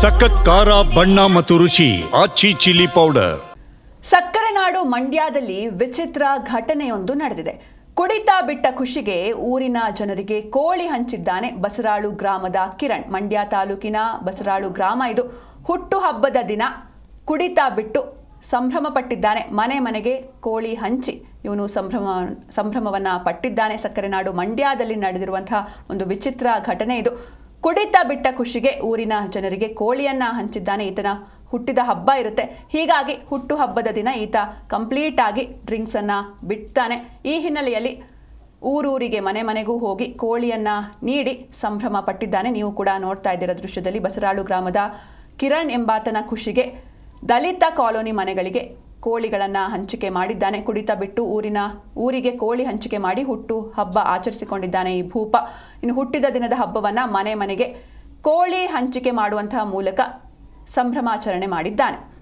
ಸಖತ್ ಖಾರ, ಬಣ್ಣ ಮತ್ತು ರುಚಿ ಆಚಿ ಚಿಲ್ಲಿ ಪೌಡರ್. ಸಕ್ಕರೆ ನಾಡು ಮಂಡ್ಯದಲ್ಲಿ ವಿಚಿತ್ರ ಘಟನೆಯೊಂದು ನಡೆದಿದೆ. ಕುಡಿತಾ ಬಿಟ್ಟ ಖುಷಿಗೆ ಊರಿನ ಜನರಿಗೆ ಕೋಳಿ ಹಂಚಿದ್ದಾನೆ ಬಸರಾಳು ಗ್ರಾಮದ ಕಿರಣ್. ಮಂಡ್ಯ ತಾಲೂಕಿನ ಬಸರಾಳು ಗ್ರಾಮ ಇದು. ಹುಟ್ಟು ಹಬ್ಬದ ದಿನ ಕುಡಿತಾ ಬಿಟ್ಟು ಸಂಭ್ರಮ ಪಟ್ಟಿದ್ದಾನೆ ಮನೆ ಮನೆಗೆ ಕೋಳಿ ಹಂಚಿ. ಇವನು ಸಂಭ್ರಮ, ಸಂಭ್ರಮವನ್ನ ಪಟ್ಟಿದ್ದಾನೆ. ಸಕ್ಕರೆ ನಾಡು ಮಂಡ್ಯದಲ್ಲಿ ನಡೆದಿರುವಂತಹ ಒಂದು ವಿಚಿತ್ರ ಘಟನೆ ಇದು. ಕುಡಿತಾ ಬಿಟ್ಟ ಖುಷಿಗೆ ಊರಿನ ಜನರಿಗೆ ಕೋಳಿಯನ್ನ ಹಂಚಿದ್ದಾನೆ ಈತನ. ಹುಟ್ಟಿದ ಹಬ್ಬ ಇರುತ್ತೆ. ಹೀಗಾಗಿ ಹುಟ್ಟು ಹಬ್ಬದ ದಿನ ಈತ ಕಂಪ್ಲೀಟ್ ಆಗಿ ಡ್ರಿಂಕ್ಸ್ ಅನ್ನ ಬಿಡ್ತಾನೆ ಈ ಹಿನ್ನೆಲೆಯಲ್ಲಿ ಊರೂರಿಗೆ ಮನೆ ಮನೆಗೂ ಹೋಗಿ ಕೋಳಿಯನ್ನ ನೀಡಿ ಸಂಭ್ರಮ ಪಟ್ಟಿದ್ದಾನೆ. ನೀವು ಕೂಡ ನೋಡ್ತಾ ಇದ್ದೀರ ದೃಶ್ಯದಲ್ಲಿ ಬಸರಾಳು ಗ್ರಾಮದ ಕಿರಣ್ ಎಂಬಾತನ ಖುಷಿಗೆ ದಲಿತ ಕಾಲೋನಿ ಮನೆಗಳಿಗೆ ಕೋಳಿಗಳನ್ನ ಹಂಚಿಕೆ ಮಾಡಿದ್ದಾನೆ. ಕುಡಿತ ಬಿಟ್ಟು ಊರಿನ, ಊರಿಗೆ ಕೋಳಿ ಹಂಚಿಕೆ ಮಾಡಿ ಹುಟ್ಟು ಹಬ್ಬ ಆಚರಿಸಿಕೊಂಡಿದ್ದಾನೆ ಈ ಭೂಪ. ಇನ್ನು ಹುಟ್ಟಿದ ದಿನದ ಹಬ್ಬವನ್ನು ಮನೆ ಮನೆಗೆ ಕೋಳಿ ಹಂಚಿಕೆ ಮಾಡುವಂತಹ ಮೂಲಕ ಸಂಭ್ರಮಾಚರಣೆ ಮಾಡಿದ್ದಾನೆ.